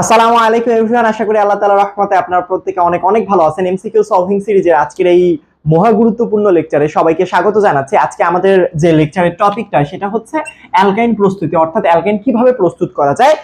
আসসালামু আলাইকুম এভরিওয়ান, আশা করি আল্লাহ তাআলার রহমতে আপনারা প্রত্যেকে অনেক অনেক ভালো আছেন। এমসিকিউ সলভিং সিরিজের আজকের এই মহা গুরুত্বপূর্ণ লেকচারে সবাইকে স্বাগত জানাচ্ছি। আজকে আমাদের যে লেকচারের টপিকটা সেটা হচ্ছে অ্যালকাইন প্রস্তুতি, অর্থাৎ অ্যালকাইন কীভাবে প্রস্তুত করা যায়।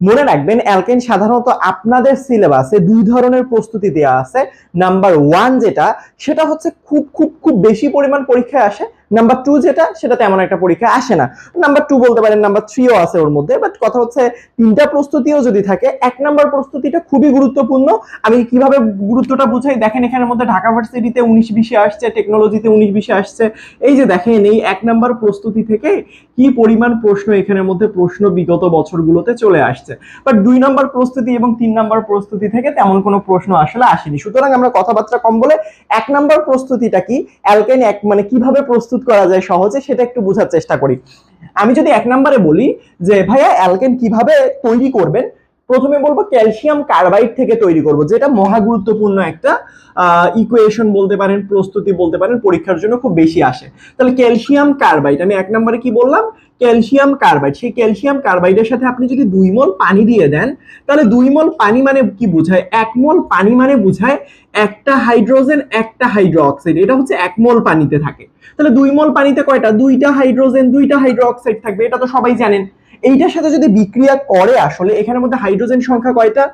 মনে রাখবেন অ্যালকেন সাধারণত আপনাদের সিলেবাসে দুই ধরনের প্রস্তুতি দেওয়া আছে। নাম্বার ওয়ান যেটা, সেটা হচ্ছে খুব খুব খুব বেশি পরিমাণ পরীক্ষায় আসে নাম্বার টু যেটা, সেটা তেমন একটা পরীক্ষায় আসে না। নাম্বার টু বলতে পারেন নাম্বার থ্রিও আছে ওর মধ্যে বাট কথা হচ্ছে তিনটা প্রস্তুতিও যদি থাকে, এক নাম্বার প্রস্তুতিটা খুবই গুরুত্বপূর্ণ। আমি কীভাবে গুরুত্বটা বুঝাই? দেখেন এখানের মধ্যে ঢাকা ভার্সিটিতে উনিশ বিশে আসছে টেকনোলজিতে উনিশ বিশে আসছে। এই যে দেখেন, এই এক নাম্বার প্রস্তুতি থেকে কি পরিমাণ প্রশ্ন এখানের মধ্যে প্রশ্ন বিগত বছরগুলোতে চলে আসছে। বাট দুই নম্বর প্রস্তুতি এবং তিন নম্বর প্রস্তুতি থেকে তেমন কোনো প্রশ্ন আসলে আসেনি। সুতরাং আমরা কথাবার্তা কম বলে এক নম্বর প্রস্তুতিটা কি? অ্যালকেন এক মানে কীভাবে প্রস্তুত করা যায় সহজে, সেটা একটু বোঝার চেষ্টা করি। আমি যদি এক নম্বরে বলি যে, ভাইয়া, অ্যালকেন কীভাবে তৈরি করবেন? প্রথমে বলব ক্যালসিয়াম কার্বাইড থেকে তৈরি করব, যেটা মহা গুরুত্বপূর্ণ একটা ইকুয়েশন বলতে পারেন, প্রস্তুতি বলতে পারেন, পরীক্ষার জন্য খুব বেশি আসে। তাহলে ক্যালসিয়াম কার্বাইড আমি এক নম্বরে কি বললাম? ক্যালসিয়াম কার্বাইড সেই ক্যালসিয়াম কার্বাইডের সাথে আপনি যদি দুই মল পানি দিয়ে দেন, তাহলে দুই মল পানি মানে কি বোঝায়? এক মোল পানি মানে বোঝায় একটা হাইড্রোজেন একটা হাইড্রো এটা হচ্ছে এক মোল পানিতে থাকে। তাহলে দুই মল পানিতে কয়টা? দুইটা হাইড্রোজেন দুইটা হাইড্রো থাকবে, এটা তো সবাই জানেন। এইটার সাথে যদি বিক্রিয়া করে আসলে, এখানের মধ্যে হাইড্রোজেন সংখ্যা কয়টা?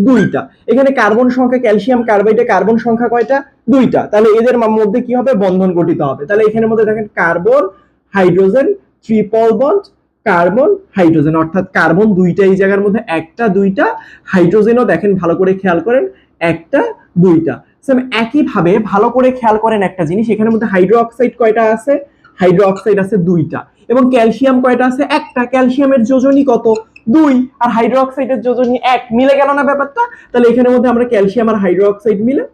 দুইটা। এখানে কার্বন সংখ্যা, ক্যালসিয়াম কার্বাইডে কার্বন সংখ্যা কয়টা? দুইটা। তাহলে এদের মধ্যে কি হবে? বন্ধন গঠিত হবে। তাহলে এখানের মধ্যে দেখেন carbon, hydrogen triple bond, carbon, hydrogen. অর্থাৎ কার্বন দুইটা এই জায়গার মধ্যে, একটা, দুইটা। হাইড্রোজেনও দেখেন, ভালো করে খেয়াল করেন, একটা, দুইটা। সেম একইভাবে ভালো করে খেয়াল করেন একটা জিনিস, এখানের মধ্যে হাইড্রো অক্সাইড কয়টা আছে? হাইড্রো অক্সাইড আছে দুইটা। এবং ক্যালসিয়াম কয়টা আছে? একটা। ক্যালসিয়ামের যোজনী কত? দুই। আর হাইড্রো অক্সাইডের যোজনী এক। মিলে গেল না ব্যাপারটা? তাহলে এখানের মধ্যে আমরা ক্যালসিয়াম আর হাইড্রো অক্সাইড মিলে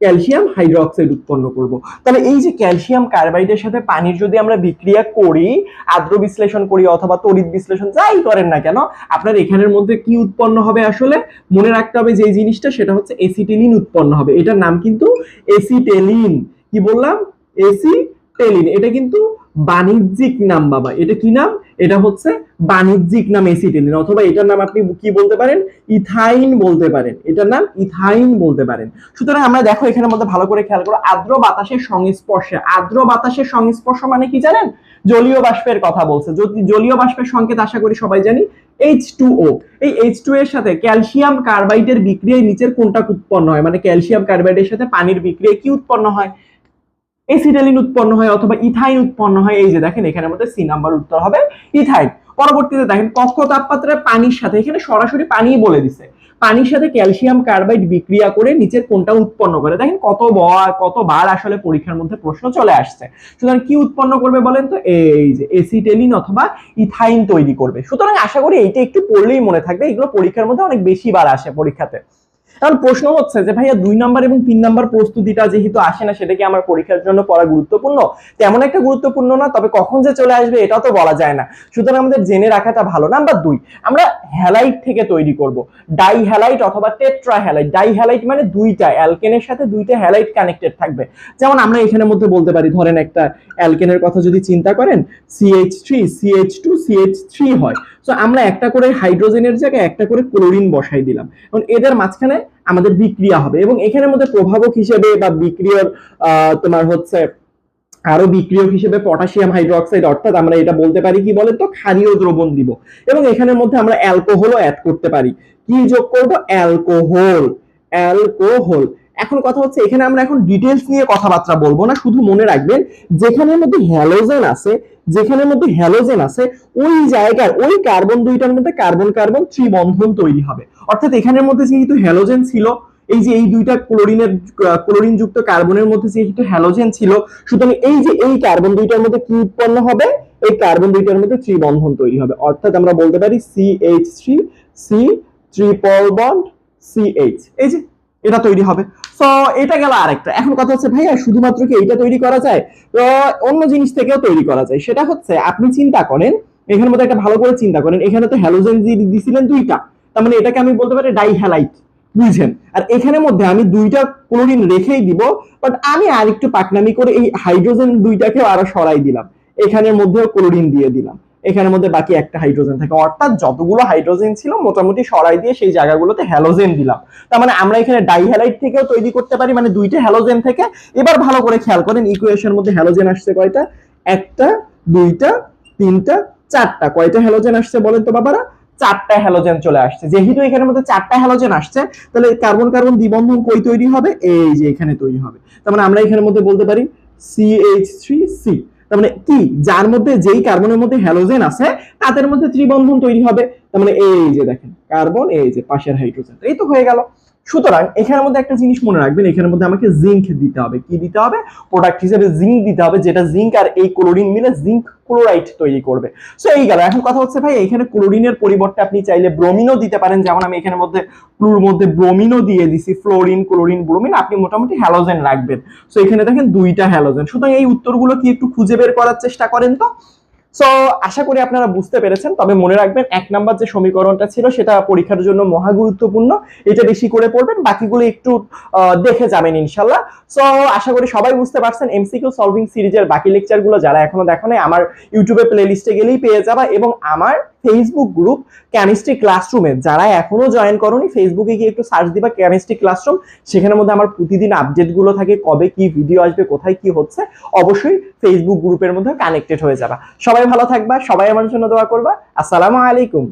ক্যালসিয়াম হাইড্রো অক্সাইড উৎপন্ন করব। তাহলে এই যে ক্যালসিয়াম কার্বাইডের সাথে পানির যদি আমরা বিক্রিয়া করি আদ্র বিশ্লেষণ করি অথবা তড়িৎ বিশ্লেষণ, যাই করেন না কেন, আপনার এখানের মধ্যে কি উৎপন্ন হবে আসলে? মনে রাখতে হবে যে জিনিসটা, সেটা হচ্ছে এসিটেলিন উৎপন্ন হবে। এটার নাম কিন্তু এসিটেলিন কি বললাম? এসিটেলিন এটা কিন্তু বাণিজ্যিক নাম, বাবা। এটা কি নাম? এটা হচ্ছে বাণিজ্যিক নাম এসিটেলিন অথবা এটার নাম আপনি কি বলতে পারেন? ইথাইন বলতে পারেন। এটার নাম ইথাইন বলতে পারেন। সুতরাং আমরা দেখো এখানের মধ্যে ভালো করে খেয়াল করো, আর্দ্র বাতাসের সংস্পর্শে। আর্দ্র বাতাসের সংস্পর্শ মানে কি জানেন? জলীয় বাষ্পের কথা বলছে। যদি জলীয় বাষ্পের সংকেত, আশা করি সবাই জানি এইচ টু ও এই এইচ টু এর সাথে ক্যালসিয়াম কার্বাইডের বিক্রিয়ায় নিচের কোনটা উৎপন্ন হয়? মানে ক্যালসিয়াম কার্বাইডের সাথে পানির বিক্রিয়ায় কি উৎপন্ন হয়? এসিটালিন উৎপন্ন হয় অথবা ইথাইন উৎপন্ন হয়। এই যে দেখেন এখানের মধ্যে সি নাম্বার উত্তর হবে ইথাইন। পরবর্তীতে দেখেন, কক্ষ তাপমাত্রায় পানির সাথে, এখানে সরাসরি পানি বলে দিছে। পানির সাথে ক্যালসিয়াম কার্বাইড বিক্রিয়া করে নিচের কোনটা উৎপন্ন করে। দেখেন, কত কতবার আসলে পরীক্ষার মধ্যে প্রশ্ন চলে আসছে। সুতরাং কি উৎপন্ন করবে বলেন তো? এই যে এসিটেলিন অথবা ইথাইন তৈরি করবে। সুতরাং আশা করি এইটা একটু পড়লেই মনে থাকবে। এগুলো পরীক্ষার মধ্যে অনেক বেশি বার আসে পরীক্ষাতে। এখন প্রশ্ন হচ্ছে যে ভাইয়া দুই নাম্বার এবং তিন নাম্বার প্রস্তুতিটা যেহেতু আসে না, সেটা কি আমার পরীক্ষার জন্য পড়া গুরুত্বপূর্ণ? তেমন একটা গুরুত্বপূর্ণ না, তবে কখন যে চলে আসবে এটাও তো বলা যায় না। সুতরাং আমাদের জেনে রাখাটা ভালো। নাম্বার দুই, আমরা হ্যালাইট থেকে তৈরি করব। ডাই হ্যালাইট অথবা টেট্রা হ্যালাইট ডাই হ্যালাইট মানে দুইটা, অ্যালকেনের সাথে দুইটা হ্যালাইট কানেক্টেড থাকবে। যেমন আমরা এখানের মধ্যে বলতে পারি, ধরেন একটা অ্যালকেনের কথা যদি চিন্তা করেন CH three CH two CH three হয়। তো আমরা একটা করে হাইড্রোজেনের জায়গায় একটা করে ক্লোরিন বসাই দিলাম। এবং এদের মাঝখানে আমাদের বিক্রিয়া হবে এবং এখানের মধ্যে প্রভাবক হিসেবে বা বিক্রিয়ার তোমার হচ্ছে আরও বিক্রিয়ক হিসেবে পটাশিয়াম হাইড্রোক্সাইড অর্থাৎ আমরা এটা বলতে পারি কি বলে তো ক্ষারীয় দ্রবণ দিব। এবং এখানের মধ্যে আমরা অ্যালকোহলও অ্যাড করতে পারি। কি যোগ করব? অ্যালকোহল অ্যালকোহল এখন কথা হচ্ছে এখানে আমরা এখন ডিটেলস নিয়ে কথাবার্তা বলব না, শুধু মনে রাখবেন যেখানের মধ্যে হ্যালোজেন আছে, যেখানের মধ্যে হ্যালোজেন আছে, ওই জায়গার, ওই কার্বন দুইটার মধ্যে কার্বন কার্বন ত্রিবন্ধন তৈরি হবে। অর্থাৎ এখানের মধ্যে যেহেতু হ্যালোজেন ছিল, এই যে এই দুইটা ক্লোরিনের ক্লোরিন যুক্ত কার্বনের মধ্যে যেহেতু হ্যালোজেন ছিল, সুতরাং এই যে এই কার্বন দুইটার মধ্যে কি উৎপন্ন হবে? এই কার্বন দুইটার মধ্যে ত্রিবন্ধন তৈরি হবে। অর্থাৎ আমরা বলতে পারি C H three C triple bond C H এই যে এটা তৈরি হবে। সো এটা গেল আরেকটা। এখন কথা হচ্ছে, ভাইয়া, শুধুমাত্র কি এইটা তৈরি করা যায়? তো, অন্য জিনিস থেকেও তৈরি করা যায়। সেটা হচ্ছে, আপনি চিন্তা করেন, এখানের মধ্যে একটা ভালো করে চিন্তা করেন, এখানে তো হ্যালোজেন দিছিলেন দুইটা। তার মানে এটাকে আমি বলতে পারি ডাই হ্যালাইট বুঝছেন আর এখানের মধ্যে আমি দুইটা ক্লোরিন রেখেই দিব বাট আমি আরেকটু পাকনামি করে এই হাইড্রোজেন দুইটাকেও আরও সরাই দিলাম। এখানের মধ্যেও ক্লোরিন দিয়ে দিলাম। এখানের মধ্যে বাকি একটা হাইড্রোজেন থাকে। অর্থাৎ যতগুলো হাইড্রোজেন ছিল, মোটামুটি সরাই দিয়ে সেই জায়গাগুলোতে হ্যালোজেন দিলাম। তার মানে আমরা এখানে ডাইহ্যালাইড থেকেও তৈরি করতে পারি মানে দুইটা হ্যালোজেন থেকে। এবার ভালো করে খেয়াল করেন ইকুয়েশনের মধ্যে হ্যালোজেন আসছে কয়টা? একটা, দুইটা, তিনটা, চারটা। কয়টা হ্যালোজেন আসছে বলেন তো বাবারা? চারটা হ্যালোজেন চলে আসছে। যেহেতু এখানের মধ্যে চারটা হ্যালোজেন আসছে, তাহলে কার্বন কার্বন দ্বিবন্ধন কই তৈরি হবে? এই যে এখানে তৈরি হবে। তার মানে আমরা এখানের মধ্যে বলতে পারি সিএইচ থ্রি সি তার মানে কি? যার মধ্যে যেই কার্বনের মধ্যে হ্যালোজেন আছে, তাদের মধ্যে ত্রিবন্ধন তৈরি হবে। তার মানে এই যে দেখেন কার্বন এই যে পাশের হাইড্রোজেন এই তো হয়ে গেল। সুতরাং এখানের মধ্যে একটা জিনিস মনে রাখবেন, এখানের মধ্যে আমাকে জিঙ্ক দিতে হবে। কি দিতে হবে? প্রোডাক্ট হিসেবে জিঙ্ক দিতে হবে, যেটা জিঙ্ক আর এই ক্লোরিন মিলে জিঙ্ক ক্লোরাইড তৈরি করবে। সো এই গেল। এখন কথা হচ্ছে ভাই, এখানে ক্লোরিনের পরিবর্তে আপনি চাইলে ব্রোমিনও দিতে পারেন। যেমন আমি এখানের মধ্যে ক্লুর মধ্যে ব্রোমিনও দিয়ে দিছি ফ্লোরিন ক্লোরিন ব্রোমিন আপনি মোটামুটি হ্যালোজেন রাখবেন। সো এখানে দেখেন দুইটা হ্যালোজেন সুতরাং এই উত্তরগুলো কি একটু খুঁজে বের করার চেষ্টা করেন তো? সো আশা করি আপনারা বুঝতে পেরেছেন, তবে মনে রাখবেন এক নাম্বার যে সমীকরণটা ছিল সেটা পরীক্ষার জন্য মহা গুরুত্বপূর্ণ, এটা বেশি করে পড়বেন, বাকিগুলো একটু দেখে যাবেন ইনশাল্লাহ সো আশা করি সবাই বুঝতে পারছেন এমসিকিউ সলভিং সিরিজের বাকি লেকচারগুলো যারা এখনও দেখো নাই, আমার ইউটিউবে প্লেলিস্টে গেলেই পেয়ে যাবা এবং আমার ফেসবুক গ্রুপ কেমিস্ট্রি ক্লাসরুমে যারা এখনও জয়েন করনি ফেসবুকে গিয়ে একটু সার্চ দিবা কেমিস্ট্রি ক্লাসরুম সেখানের মধ্যে আমার প্রতিদিন আপডেটগুলো থাকে, কবে কি ভিডিও আসবে, কোথায় কি হচ্ছে, অবশ্যই ফেসবুক গ্রুপের মধ্যে কানেক্টেড হয়ে যাবা। সবাই ভালো থাকবা, সবাই আমার জন্য দোয়া করবা। আসসালামু আলাইকুম।